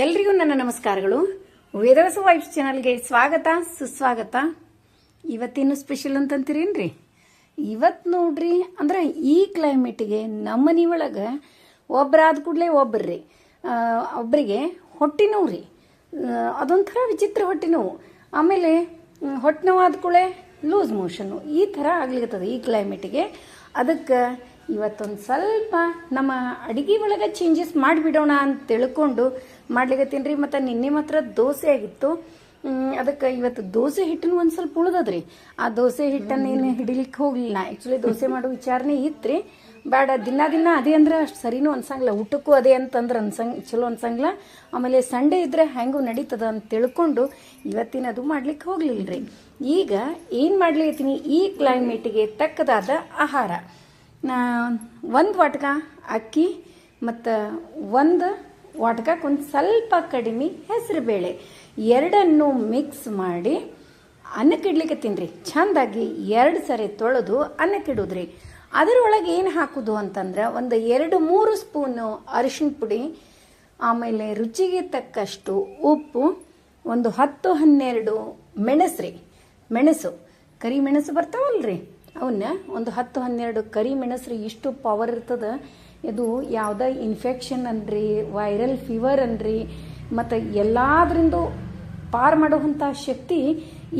ಎಲ್ರಿಗೂ ನನ್ನ ನಮಸ್ಕಾರಗಳು. ವೇದವಸ ವೈಫ್ಸ್ ಚಾನಲ್ಗೆ ಸ್ವಾಗತ, ಸುಸ್ವಾಗತ. ಇವತ್ತೇನು ಸ್ಪೆಷಲ್ ಅಂತಂತೀರೇನ್ರಿ? ಇವತ್ತು ನೋಡ್ರಿ, ಅಂದ್ರೆ ಈ ಕ್ಲೈಮೇಟಿಗೆ ನಮ್ಮ ಮನೆ ಒಳಗೆ ಒಬ್ಬರಾದ ಕೂಡಲೇ ಒಬ್ಬರ್ರಿ ಒಬ್ಬರಿಗೆ ಹೊಟ್ಟೆ ನೋವು ರೀ. ಅದೊಂಥರ ವಿಚಿತ್ರ ಹೊಟ್ಟೆ ನೋವು ಆಮೇಲೆ ಹೊಟ್ಟೆ ನೋವಾದ ಕೂಡಲೇ ಲೂಸ್ ಮೋಷನ್ನು ಈ ಥರ ಆಗ್ಲಿಕ್ಕದ ಈ ಕ್ಲೈಮೇಟಿಗೆ. ಅದಕ್ಕೆ ಇವತ್ತೊಂದು ಸ್ವಲ್ಪ ನಮ್ಮ ಅಡುಗೆ ಒಳಗೆ ಚೇಂಜಸ್ ಮಾಡಿಬಿಡೋಣ ಅಂತ ತಿಳ್ಕೊಂಡು ಮಾಡ್ಲಿಕತ್ತೀನಿ ರೀ. ಮತ್ತು ನಿನ್ನೆ ಮಾತ್ರ ದೋಸೆ ಆಗಿತ್ತು. ಅದಕ್ಕೆ ಇವತ್ತು ದೋಸೆ ಹಿಟ್ಟನ್ನು ಒಂದು ಸ್ವಲ್ಪ ಉಳ್ದದ್ರಿ. ಆ ದೋಸೆ ಹಿಟ್ಟನ್ನು ಏನು ಹಿಡಿಲಿಕ್ಕೆ ಹೋಗಲಿಲ್ಲ. ಆ್ಯಕ್ಚುಲಿ ದೋಸೆ ಮಾಡೋ ವಿಚಾರನೇ ರೀ ಬೇಡ ದಿನ ದಿನ ಅದೇ ಅಂದ್ರೆ ಅಷ್ಟು ಸರಿನೂ ಅನ್ಸಂಗಿಲ್ಲ. ಊಟಕ್ಕೂ ಅದೇ ಅಂತಂದ್ರೆ ಅನ್ಸಂಗ್, ಚಲೋ ಅನ್ಸಂಗಿಲ್ಲ. ಆಮೇಲೆ ಸಂಡೇ ಇದ್ರೆ ಹೆಂಗೂ ನಡೀತದ ಅಂತ ತಿಳ್ಕೊಂಡು ಇವತ್ತಿನ ಅದು ಮಾಡ್ಲಿಕ್ಕೆ ಹೋಗ್ಲಿಲ್ಲ ರೀ ಈಗ ಏನು ಮಾಡ್ಲಿಕತ್ತೀನಿ? ಈ ಕ್ಲೈಮೇಟಿಗೆ ತಕ್ಕದಾದ ಆಹಾರ. ನಾ ಒಂದು ವಾಟ್ಕ ಅಕ್ಕಿ ಮತ್ತು ಒಂದು ವಾಟ್ಕಕ್ಕೊಂದು ಸ್ವಲ್ಪ ಕಡಿಮೆ ಹೆಸರುಬೇಳೆ ಎರಡನ್ನು ಮಿಕ್ಸ್ ಮಾಡಿ ಅನ್ನಕ್ಕೆ ತಿನ್ನಿರಿ ಚೆಂದಾಗಿ ಎರಡು ಸರಿ ತೊಳೆದು ಅನ್ನಕ್ಕೆ ಇಡೋದ್ರಿ ಅದರೊಳಗೆ ಏನು ಹಾಕೋದು ಅಂತಂದ್ರೆ ಒಂದು ಎರಡು ಮೂರು ಸ್ಪೂನು ಅರಿಶಿಣ ಪುಡಿ, ಆಮೇಲೆ ರುಚಿಗೆ ತಕ್ಕಷ್ಟು ಉಪ್ಪು, ಒಂದು ಹತ್ತು ಹನ್ನೆರಡು ಮೆಣಸ್ರಿ. ಮೆಣಸು. ಕರಿ ಮೆಣಸು ಬರ್ತಾವಲ್ರಿ? ಅವನ್ನ ಒಂದು ಹತ್ತು ಹನ್ನೆರಡು ಕರಿ ಮೆಣಸ್ರಿ ಇಷ್ಟು ಪವರ್ ಇರ್ತದ. ಇದು ಯಾವುದೇ ಇನ್ಫೆಕ್ಷನ್ ಅನ್ರಿ ವೈರಲ್ ಫೀವರ್ ಅನ್ರಿ, ಮತ್ತು ಎಲ್ಲಾದ್ರಿಂದ ಪಾರ್ ಮಾಡುವಂಥ ಶಕ್ತಿ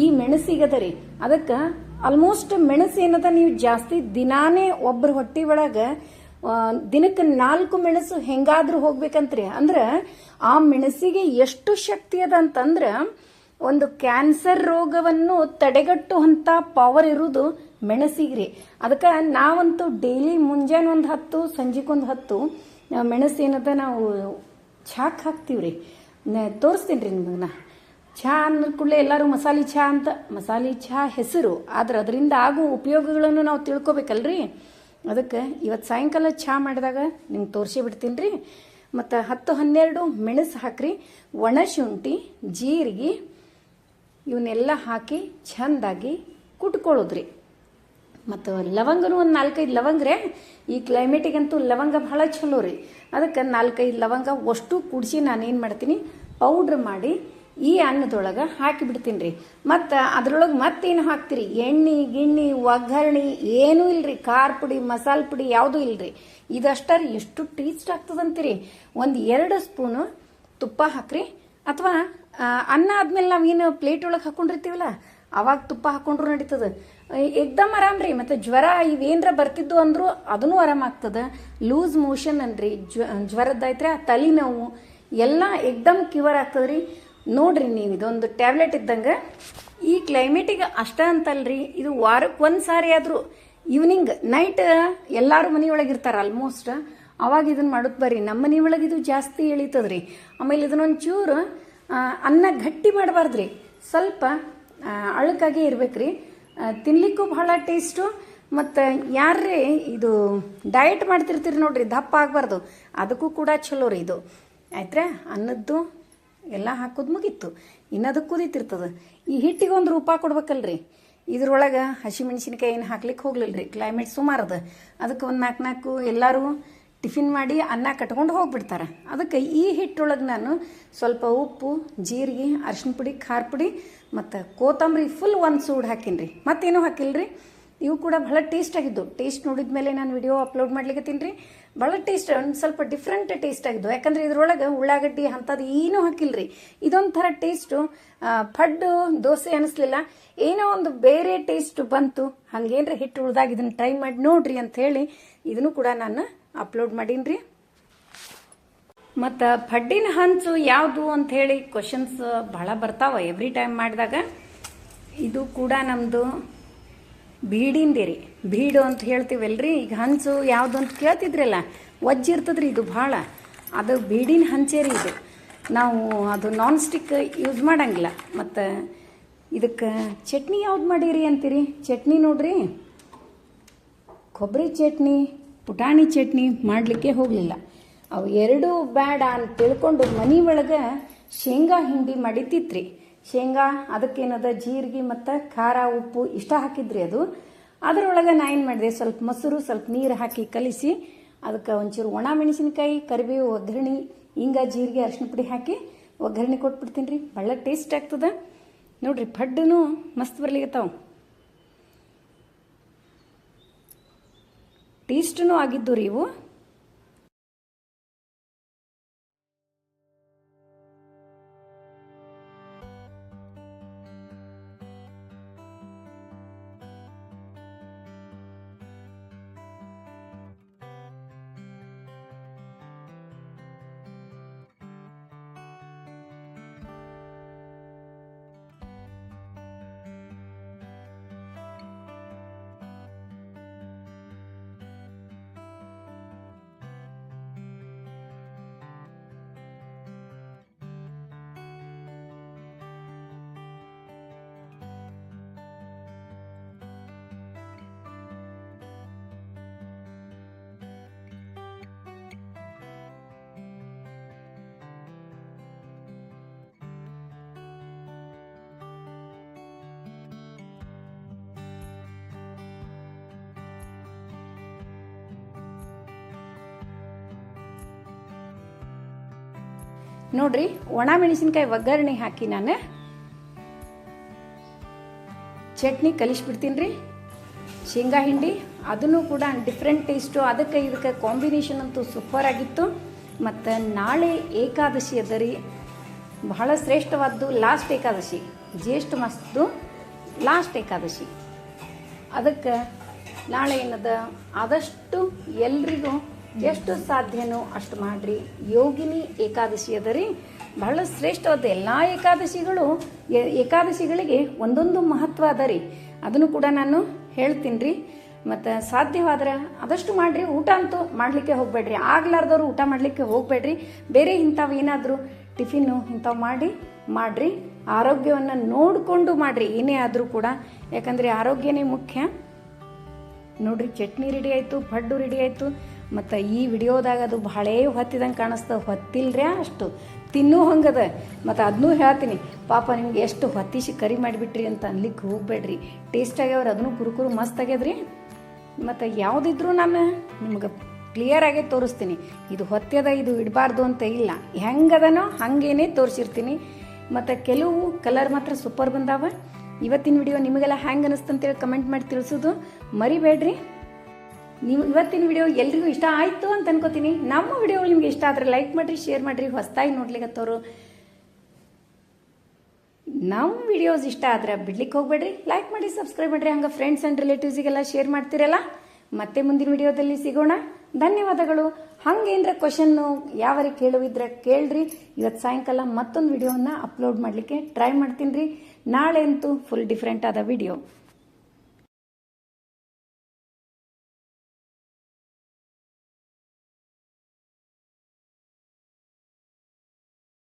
ಈ ಮೆಣಸಿಗದ ರೀ. ಅದಕ್ಕೆ ಆಲ್ಮೋಸ್ಟ್ ಮೆಣಸು ಏನದ ನೀವು ಜಾಸ್ತಿ ದಿನಾನೇ ಒಬ್ಬರ ಹೊಟ್ಟೆ ಒಳಗೆ ದಿನಕ್ಕೆ ನಾಲ್ಕು ಮೆಣಸು ಹೆಂಗಾದ್ರೂ ಹೋಗ್ಬೇಕಂತ್ರಿ. ಅಂದ್ರೆ ಆ ಮೆಣಸಿಗೆ ಎಷ್ಟು ಶಕ್ತಿ ಅದ ಅಂತಂದ್ರೆ ಒಂದು ಕ್ಯಾನ್ಸರ್ ರೋಗವನ್ನು ತಡೆಗಟ್ಟುವಂಥ ಪವರ್ ಇರುವುದು ಮೆಣಸಿಗ್ರಿ. ಅದಕ್ಕೆ ನಾವಂತೂ ಡೈಲಿ ಮುಂಜಾನೆ ಒಂದು ಹತ್ತು ಸಂಜೆಗೊಂದು ಹತ್ತು ಮೆಣಸು ಏನದ ನಾವು ಚಾಕ್ ಹಾಕ್ತೀವ್ರಿ. ತೋರಿಸ್ತೀನಿ ರೀ ನಿಮಗೆ ನಾ ಚಹಾ ಅಂದ್ರೆ ಕೂಡಲೇ ಎಲ್ಲರೂ ಮಸಾಲೆ ಚಹಾ ಅಂತ, ಮಸಾಲೆ ಚಹಾ ಹೆಸರು. ಆದ್ರೆ ಅದರಿಂದ ಆಗೋ ಉಪಯೋಗಗಳನ್ನು ನಾವು ತಿಳ್ಕೊಬೇಕಲ್ರಿ. ಅದಕ್ಕೆ ಇವತ್ತು ಸಾಯಂಕಾಲ ಚಹಾ ಮಾಡಿದಾಗ ನಿಮ್ಗೆ ತೋರಿಸಿ ಬಿಡ್ತೀನಿ ರೀ ಮತ್ತು ಹತ್ತು ಹನ್ನೆರಡು ಮೆಣಸು ಹಾಕ್ರಿ. ಒಣ ಶುಂಠಿ, ಜೀರಿಗೆ ಇವನ್ನೆಲ್ಲ ಹಾಕಿ ಚೆಂದಾಗಿ ಕುಟ್ಕೊಳ್ಳೋದ್ರಿ ಮತ್ತು ಲವಂಗನೂ ಒಂದು ನಾಲ್ಕೈದು ಲವಂಗ ರೀ ಈ ಕ್ಲೈಮೇಟಿಗಂತೂ ಲವಂಗ ಭಾಳ ಚಲೋ ರೀ. ಅದಕ್ಕೆ ನಾಲ್ಕೈದು ಲವಂಗ ಅಷ್ಟು ಕುಡಿಸಿ ನಾನೇನು ಮಾಡ್ತೀನಿ ಪೌಡ್ರ್ ಮಾಡಿ ಈ ಅನ್ನದೊಳಗೆ ಹಾಕಿ ಬಿಡ್ತೀನಿ ರೀ. ಮತ್ತು ಅದ್ರೊಳಗೆ ಮತ್ತೇನು ಹಾಕ್ತೀರಿ? ಎಣ್ಣೆ, ಗಿಣ್ಣಿ, ಒಗ್ಗರಣೆ ಏನೂ ಇಲ್ರಿ. ಖಾರ ಪುಡಿ, ಮಸಾಲೆ ಪುಡಿ ಯಾವುದೂ ಇಲ್ರಿ. ಇದಷ್ಟ ರೀ. ಎಷ್ಟು ಟೇಸ್ಟ್ ಆಗ್ತದಂತೀರಿ. ಒಂದು ಎರಡು ಸ್ಪೂನು ತುಪ್ಪ ಹಾಕ್ರಿ. ಅಥವಾ ಅನ್ನ ಆದ್ಮೇಲೆ ನಾವೇನು ಪ್ಲೇಟ್ ಒಳಗೆ ಹಾಕೊಂಡಿರ್ತೀವಲ್ಲ ಅವಾಗ ತುಪ್ಪ ಹಾಕೊಂಡ್ರು ನಡೀತದ. ಏಕ್ದಮ್ ಆರಾಮ್ ರೀ, ಮತ್ತು ಜ್ವರ ಇವೇನ್ರ ಬರ್ತಿದ್ದು ಅಂದ್ರು ಅದನ್ನು ಆರಾಮ ಆಗ್ತದ. ಲೂಸ್ ಮೋಷನ್ ಅನ್ರಿ, ಜ್ವ ಜ್ವರದ್ದಾಯ್ತ್ರಿ ಆ ತಲೆನೋವು ಎಲ್ಲ ಏಕ್ದಮ್ ಕ್ಯೂರ್ ಆಗ್ತದ್ರಿ ನೋಡ್ರಿ ನೀವು ಇದೊಂದು ಟ್ಯಾಬ್ಲೆಟ್ ಇದ್ದಂಗೆ, ಈ ಕ್ಲೈಮೇಟಿಗೆ ಅಷ್ಟ ಅಂತಲ್ರಿ, ಇದು ವಾರಕ್ಕೆ ಒಂದು ಸಾರಿ ಆದರೂ ಈವ್ನಿಂಗ್ ನೈಟ್ ಎಲ್ಲರೂ ಮನೆಯೊಳಗೆ ಇರ್ತಾರೆ ಆಲ್ಮೋಸ್ಟ್. ಅವಾಗ ಇದನ್ನ ಮಾಡೋದು ಬರ್ರಿ ನಮ್ಮ ಮನೆಯೊಳಗೆ ಇದು ಜಾಸ್ತಿ ಎಳಿತದ್ರಿ. ಆಮೇಲೆ ಇದನ್ನೊಂದು ಚೂರು ಅನ್ನ ಗಟ್ಟಿ ಮಾಡಬಾರ್ದ್ರಿ. ಸ್ವಲ್ಪ ಅಳಕಾಗೆ ಇರ್ಬೇಕ್ರಿ. ತಿನ್ಲಿಕ್ಕೂ ಬಹಳ ಟೇಸ್ಟು, ಮತ್ತು ಯಾರೇ ಇದು ಡಯಟ್ ಮಾಡ್ತಿರ್ತೀರಿ ನೋಡ್ರಿ, ದಪ್ಪ ಆಗಬಾರ್ದು. ಅದಕ್ಕೂ ಕೂಡ ಚಲೋ ರೀ ಇದು. ಆಯ್ತ್ರಾ? ಅನ್ನದ್ದು ಎಲ್ಲ ಹಾಕೋದು ಮುಗೀತು. ಇನ್ನದು ಕುದೀತಿರ್ತದೆ. ಈ ಹಿಟ್ಟಿಗೆ ಒಂದು ರೂಪ ಕೊಡ್ಬೇಕಲ್ರಿ. ಇದ್ರೊಳಗೆ ಹಸಿಮೆಣಸಿನ್ಕಾಯಿ ಏನು ಹಾಕ್ಲಿಕ್ಕೆ ಹೋಗ್ಲಿಲ್ಲ ರೀ ಕ್ಲೈಮೇಟ್ ಸುಮಾರದ ಅದ. ಅದಕ್ಕೆ ಒಂದು ನಾಲ್ಕು ನಾಲ್ಕು ಎಲ್ಲರೂ ಟಿಫಿನ್ ಮಾಡಿ ಅನ್ನ ಕಟ್ಕೊಂಡು ಹೋಗ್ಬಿಡ್ತಾರೆ. ಅದಕ್ಕೆ ಈ ಹಿಟ್ಟೊಳಗೆ ನಾನು ಸ್ವಲ್ಪ ಉಪ್ಪು, ಜೀರಿಗೆ ಅರಿಶಿನ ಪುಡಿ, ಖಾರ ಪುಡಿ ಮತ್ತು ಕೋತಂಬರಿ ಫುಲ್ ಒಂದು ಸೂಡು ಹಾಕೀನಿ ರೀ ಮತ್ತೇನೂ ರೀ ಇವು ಕೂಡ ಭಾಳ ಟೇಸ್ಟ್ ಆಗಿದ್ದು. ಟೇಸ್ಟ್ ನೋಡಿದ ಮೇಲೆ ನಾನು ವಿಡಿಯೋ ಅಪ್ಲೋಡ್ ಮಾಡ್ಲಿಕ್ಕೆ ರೀ ಭಾಳ ಟೇಸ್ಟ್ ಒಂದು ಸ್ವಲ್ಪ ಡಿಫ್ರೆಂಟ್ ಟೇಸ್ಟ್ ಆಗಿದ್ದು. ಯಾಕಂದ್ರೆ ಇದ್ರೊಳಗೆ ಉಳ್ಳಾಗಡ್ಡಿ ಅಂಥದ್ದು ಏನೂ ರೀ ಇದೊಂಥರ ಟೇಸ್ಟು ಪಡ್ಡು, ದೋಸೆ ಅನಿಸ್ಲಿಲ್ಲ. ಏನೋ ಒಂದು ಬೇರೆ ಟೇಸ್ಟ್ ಬಂತು. ಹಂಗೇನ್ರಿ ಹಿಟ್ಟು ಉಳ್ದಾಗ ಇದನ್ನು ಟ್ರೈ ಮಾಡಿ ನೋಡ್ರಿ ಅಂತ ಹೇಳಿ ಇದನ್ನು ಕೂಡ ನಾನು ಅಪ್ಲೋಡ್ ಮಾಡೀನಿ ಮತ್ತು ಪಡ್ಡಿನ ಹಂಚು ಯಾವುದು ಅಂತ ಹೇಳಿ ಕ್ವಶನ್ಸ್ ಭಾಳ ಬರ್ತಾವ ಎವ್ರಿ ಟೈಮ್ ಮಾಡಿದಾಗ. ಇದು ಕೂಡ ನಮ್ಮದು ಬೀಡಿಂದೇ ರೀ ಬೀಡು ಅಂತ ಹೇಳ್ತೀವಲ್ರಿ? ಈಗ ಹಂಚು ಯಾವುದು ಅಂತ ಕೇಳ್ತಿದ್ರಲ್ಲ ಒಜ್ಜಿರ್ತದ್ರಿ ಇದು ಭಾಳ. ಅದು ಬೀಡಿನ ಹಂಚೆ ರೀ ಇದು. ನಾವು ಅದು ನಾನ್ ಸ್ಟಿಕ್ ಯೂಸ್ ಮಾಡಂಗಿಲ್ಲ. ಮತ್ತು ಇದಕ್ಕೆ ಚಟ್ನಿ ಯಾವ್ದು ಮಾಡೀರಿ ಅಂತೀರಿ? ಚಟ್ನಿ ನೋಡ್ರಿ. ಕೊಬ್ಬರಿ ಚಟ್ನಿ ಪುಟಾಣಿ ಚಟ್ನಿ ಮಾಡಲಿಕ್ಕೆ ಹೋಗಲಿಲ್ಲ. ಅವು ಎರಡೂ ಬೇಡ ಅಂತ ತಿಳ್ಕೊಂಡು ಮನೆ ಒಳಗೆ ಶೇಂಗಾ ಹಿಂಡಿ ಮಡಿತಿತ್ರಿ ಶೇಂಗಾ, ಅದಕ್ಕೇನದ ಜೀರಿಗೆ ಮತ್ತು ಖಾರ, ಉಪ್ಪು ಇಷ್ಟ ಹಾಕಿದ್ರಿ ಅದು. ಅದರೊಳಗೆ ನಾ ಏನು ಮಾಡಿದೆ, ಸ್ವಲ್ಪ ಮೊಸರು, ಸ್ವಲ್ಪ ನೀರು ಹಾಕಿ ಕಲಿಸಿ, ಅದಕ್ಕೆ ಒಂಚೂರು ಒಣ ಮೆಣಸಿನಕಾಯಿ, ಕರಿಬೇವು, ಒಗ್ಗರಣೆ ಹಿಂಗ ಜೀರಿಗೆ ಅರಿಶಿನ ಪುಡಿ ಹಾಕಿ ಒಗ್ಗರಣೆ ಕೊಟ್ಬಿಡ್ತೀನಿ ರೀ. ಭಾಳ ಟೇಸ್ಟ್ ಆಗ್ತದ. ನೋಡ್ರಿ, ಪಡ್ಡನು ಮಸ್ತ್ ಬರ್ಲಿಕತ್ತಾವ. ಟೇಸ್ಟೂ ಆಗಿದ್ದು ರೀ ಇವು ನೋಡ್ರಿ, ಒಣ ಮೆಣಸಿನ್ಕಾಯಿ ಒಗ್ಗರಣೆ ಹಾಕಿ ನಾನು ಚಟ್ನಿ ಕಲಿಸ್ಬಿಡ್ತೀನಿ ರೀ ಶೇಂಗಾ ಹಿಂಡಿ, ಅದನ್ನು ಕೂಡ ಡಿಫ್ರೆಂಟ್ ಟೇಸ್ಟು ಅದಕ್ಕೆ ಇದಕ್ಕೆ ಕಾಂಬಿನೇಷನ್ ಅಂತೂ ಸೂಪರ್ ಆಗಿತ್ತು. ಮತ್ತು ನಾಳೆ ಏಕಾದಶಿ ಅದ ರೀ. ಬಹಳ ಶ್ರೇಷ್ಠವಾದ್ದು ಲಾಸ್ಟ್ ಏಕಾದಶಿ, ಜ್ಯೇಷ್ಠ ಮಾಸದ್ದು ಲಾಸ್ಟ್ ಏಕಾದಶಿ. ಅದಕ್ಕೆ ನಾಳೆ ಏನದ, ಆದಷ್ಟು ಎಲ್ರಿಗೂ ಎಷ್ಟು ಸಾಧ್ಯನೋ ಅಷ್ಟು ಮಾಡ್ರಿ. ಯೋಗಿನಿ ಏಕಾದಶಿ ಅದ ರೀ. ಬಹಳ ಶ್ರೇಷ್ಠವಾದ ಎಲ್ಲ ಏಕಾದಶಿಗಳು ಏಕಾದಶಿಗಳಿಗೆ ಒಂದೊಂದು ಮಹತ್ವ ಅದ ರೀ. ಅದನ್ನು ಕೂಡ ನಾನು ಹೇಳ್ತೀನಿ ರೀ. ಮತ್ತು ಸಾಧ್ಯವಾದ್ರೆ ಆದಷ್ಟು ಮಾಡಿರಿ. ಊಟ ಅಂತೂ ಮಾಡಲಿಕ್ಕೆ ಹೋಗಬೇಡ್ರಿ. ಆಗ್ಲಾರ್ದವ್ರು ಊಟ ಮಾಡಲಿಕ್ಕೆ ಹೋಗಬೇಡ್ರಿ. ಬೇರೆ ಇಂಥವು ಏನಾದರೂ ಟಿಫಿನ್ನು ಇಂಥವು ಮಾಡಿ, ಮಾಡಿರಿ. ಆರೋಗ್ಯವನ್ನು ನೋಡಿಕೊಂಡು ಮಾಡಿರಿ. ಏನೇ ಆದರೂ ಕೂಡ. ಯಾಕಂದರೆ ಆರೋಗ್ಯನೇ ಮುಖ್ಯ. ನೋಡ್ರಿ, ಚಟ್ನಿ ರೆಡಿ ಆಯಿತು, ಪಡ್ಡು ರೆಡಿ ಆಯಿತು. ಮತ್ತು ಈ ವಿಡಿಯೋದಾಗ ಅದು ಭಾಳೇ ಹೊತ್ತಿದಂಗೆ ಕಾಣಿಸ್ತದೆ ಹೊತ್ತಿಲ್ರಿ ಅಷ್ಟು. ತಿನ್ನೂ ಹಂಗದ. ಮತ್ತು ಅದನ್ನೂ ಹೇಳ್ತೀನಿ, ಪಾಪ ನಿಮ್ಗೆ ಎಷ್ಟು ಹೊತ್ತಿಸಿ ಕರಿ ಮಾಡಿಬಿಟ್ರಿ ಅಂತ ಅನ್ಲಿಕ್ಕೆ ಹೋಗ್ಬೇಡ್ರಿ. ಟೇಸ್ಟ್ ಆಗ್ಯಾವ್ರಿ ಅದನ್ನು ಕುರುಕುರು ಮಸ್ತ್ ಆಗ್ಯದ್ರಿ. ಮತ್ತು ಯಾವುದಿದ್ರೂ ನಾನು ನಿಮ್ಗೆ ಕ್ಲಿಯರ್ ಆಗೇ ತೋರಿಸ್ತೀನಿ. ಇದು ಹೊತ್ತದ ಇದು ಇಡಬಾರ್ದು ಅಂತ ಇಲ್ಲ. ಹೆಂಗದನೋ ಹಾಗೇನೆ ತೋರಿಸಿರ್ತೀನಿ. ಮತ್ತು ಕೆಲವು ಕಲರ್ ಮಾತ್ರ ಸೂಪರ್ ಬಂದಾವ. ಇವತ್ತಿನ ವಿಡಿಯೋ ನಿಮಗೆಲ್ಲ ಹ್ಯಾಂಗೆ ಅನ್ನಿಸ್ತಂತೇಳಿ ಕಮೆಂಟ್ ಮಾಡಿ ತಿಳಿಸೋದು ಮರಿಬೇಡ್ರಿ. ನೀವು ಇವತ್ತಿನ ವಿಡಿಯೋ ಎಲ್ರಿಗೂ ಇಷ್ಟ ಆಯಿತು ಅಂತ ಅನ್ಕೋತೀನಿ. ನಮ್ಮ ವಿಡಿಯೋಗಳು ನಿಮ್ಗೆ ಇಷ್ಟ ಆದರೆ ಲೈಕ್ ಮಾಡಿರಿ ಶೇರ್ ಮಾಡಿರಿ, ಹೊಸದಾಗಿ ನೋಡ್ಲಿಕ್ಕತ್ತವರು ನಮ್ಮ ವಿಡಿಯೋಸ್ ಇಷ್ಟ ಆದ್ರೆ ಬಿಡ್ಲಿಕ್ಕೆ ಹೋಗ್ಬೇಡ್ರಿ. ಲೈಕ್ ಮಾಡಿ ಸಬ್ಸ್ಕ್ರೈಬ್ ಮಾಡಿರಿ. ಹಂಗೆ ಫ್ರೆಂಡ್ಸ್ ಆ್ಯಂಡ್ ರಿಲೇಟಿವ್ಸಿಗೆಲ್ಲ ಶೇರ್ ಮಾಡ್ತಿರಲ್ಲ? ಮತ್ತೆ ಮುಂದಿನ ವಿಡಿಯೋದಲ್ಲಿ ಸಿಗೋಣ. ಧನ್ಯವಾದಗಳು. ಹಂಗೇನ್ರ ಕ್ವಶನ್ನು ಯಾವರಿ ಕೇಳುವಿದ್ರೆ ಕೇಳ್ರಿ. ಇವತ್ತು ಸಾಯಂಕಾಲ ಮತ್ತೊಂದು ವಿಡಿಯೋವನ್ನು ಅಪ್ಲೋಡ್ ಮಾಡಲಿಕ್ಕೆ ಟ್ರೈ ಮಾಡ್ತೀನಿ ರೀ. ನಾಳೆ ಅಂತೂ ಫುಲ್ ಡಿಫ್ರೆಂಟ್ ಆದ ವಿಡಿಯೋ